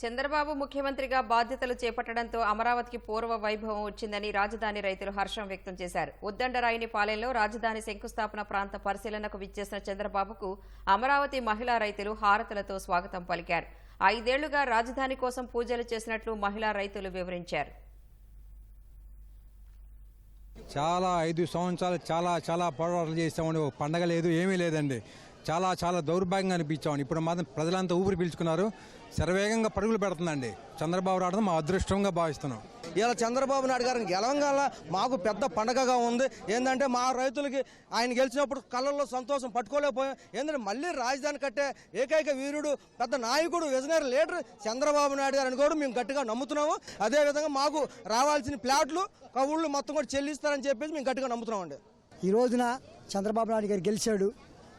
చంద్రబాబు ముఖ్యమంత్రిగా బాధ్యతలు చేపట్టడంతో అమరావతికి పూర్వ వైభవం వచ్చిందని రాజధాని రైతులు హర్షం వ్యక్తం చేశారు. ఉద్దండరాయిని పాలెంలో రాజధాని శంకుస్థాపన ప్రాంత పరిశీలనకు విచ్చేసిన చంద్రబాబుకు అమరావతి మహిళా రైతులు హారతులతో స్వాగతం పలికారు. ఐదేళ్ళుగా రాజధాని కోసం పూజలు చేసినట్లు మహిళా రైతులు వివరించారు. చాలా ఐదు సంవత్సరాలు చాలా చాలా పోరాటాలు చేసామండి ఒక పండగ లేదు ఏమీ లేదండి. చాలా చాలా దౌర్భాగ్యంగా అనిపించామండి ఇప్పుడు మాత్రం ప్రజలంతా ఊపిరి పీల్చుకున్నారు. శరవేగంగా పరుగులు పెడుతుందండి. చంద్రబాబు రావడం మా అదృష్టంగా భావిస్తున్నాం. ఇలా చంద్రబాబు నాయుడు గారిని గెలవంగాల మాకు పెద్ద పండగగా ఉంది. ఏంటంటే మా రైతులకి ఆయన గెలిచినప్పుడు కళ్ళల్లో సంతోషం పట్టుకోలేకపోయాం. ఏంటంటే మళ్ళీ రాజధాని కట్టే ఏకైక వీరుడు పెద్ద నాయకుడు విజనరీ లీడర్ చంద్రబాబు నాయుడు గారిని కూడా మేము గట్టిగా నమ్ముతున్నాము. అదేవిధంగా మాకు రావాల్సిన ప్లాట్లు కవుళ్ళు మొత్తం కూడా చెల్లిస్తారని చెప్పేసి మేము గట్టిగా నమ్ముతున్నామండి. ఈ రోజున చంద్రబాబు నాయుడు గారు గెలిచాడు.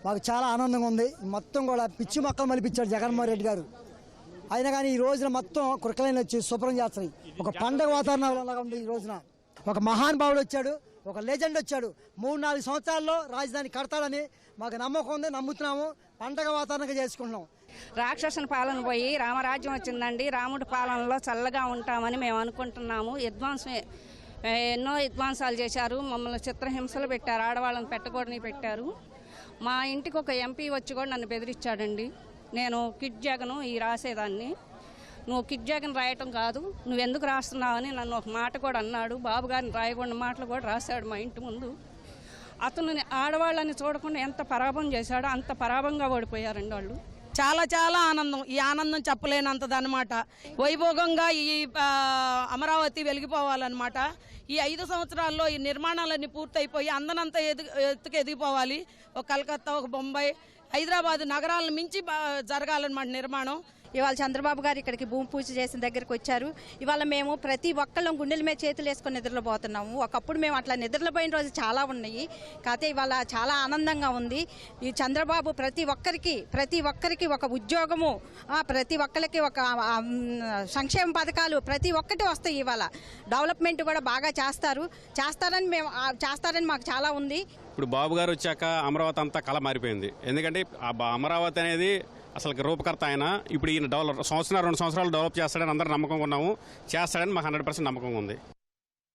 మాకు చాలా ఆనందంగా ఉంది. మొత్తం కూడా పిచ్చి మొక్కలు మలిపించాడు జగన్మోహన్ రెడ్డి గారు. అయినా కానీ ఈ రోజున మొత్తం కురకలైన వచ్చి శుభ్రం చేస్తున్నాయి. ఒక పండగ వాతావరణంలాగా ఉంది ఈ రోజున. ఒక మహానుభావుడు వచ్చాడు ఒక లెజెండ్ వచ్చాడు. మూడు నాలుగు సంవత్సరాల్లో రాజధాని కడతాడని మాకు నమ్మకం ఉంది నమ్ముతున్నాము. పండగ వాతావరణంగా చేసుకుంటున్నాం. రాక్షసుని పాలన పోయి రామరాజ్యం వచ్చిందండి. రాముడి పాలనలో చల్లగా ఉంటామని మేము అనుకుంటున్నాము. విధ్వంసం ఎన్నో విద్వాంసాలు చేశారు. మమ్మల్ని చిత్రహింసలు పెట్టారు. ఆడవాళ్ళని పెట్టకూడని పెట్టారు. మా ఇంటికి ఒక ఎంపీ వచ్చి కూడా నన్ను బెదిరించాడండి నేను కిడ్ జగను ఈ రాసేదాన్ని. నువ్వు కిడ్ జగన్ రాయటం కాదు నువ్వు ఎందుకు అని నన్ను ఒక మాట కూడా అన్నాడు. బాబు గారిని రాయకుండా మాటలు కూడా రాశాడు మా ఇంటి ముందు. అతను ఆడవాళ్ళని చూడకుండా ఎంత పరాభం చేశాడో అంత పరాభంగా ఓడిపోయారండి వాళ్ళు. చాలా చాలా ఆనందం. ఈ ఆనందం చెప్పలేనంతదనమాట వైభోగంగా ఈ అమరావతి వెలిగిపోవాలన్నమాట. ఈ ఐదు సంవత్సరాల్లో ఈ నిర్మాణాలన్నీ పూర్తయిపోయి అందనంత ఎదు ఎత్తుకు ఎదిగిపోవాలి. ఒక కలకత్తా ఒక బొంబాయి హైదరాబాద్ నగరాలను మించి జరగాలన్నమాట నిర్మాణం. ఇవాళ చంద్రబాబు గారు ఇక్కడికి భూమి పూజ చేసిన దగ్గరికి వచ్చారు. ఇవాళ మేము ప్రతి ఒక్కళ్ళం గుండెల మీద చేతులు వేసుకొని నిద్రపోతున్నాము. ఒకప్పుడు మేము అట్లా నిద్రపోయిన రోజు చాలా ఉన్నాయి. కాకపోతే ఇవాళ చాలా ఆనందంగా ఉంది. ఈ చంద్రబాబు ప్రతి ఒక్కరికి ప్రతి ఒక్కరికి ఒక ఉద్యోగము ప్రతి ఒక్కరికి ఒక సంక్షేమ పథకాలు ప్రతి ఒక్కటి వస్తాయి ఇవాళ. డెవలప్మెంట్ కూడా బాగా చేస్తారు. చేస్తారని మేము చేస్తారని మాకు చాలా ఉంది. ఇప్పుడు బాబు గారు వచ్చాక అమరావతి అంతా కళ మారిపోయింది. ఎందుకంటే ఆ అమరావతి అనేది అసలు రూపకర్త ఆయన. ఇప్పుడు ఈయన డెవలప్ సంవత్సరం రెండు సంవత్సరాలు డెవలప్ చేస్తాడని అందరూ నమ్మకం ఉన్నాము. చేస్తాడని మాకు హండ్రెడ్ పర్సెంట్ నమ్మకం ఉంది.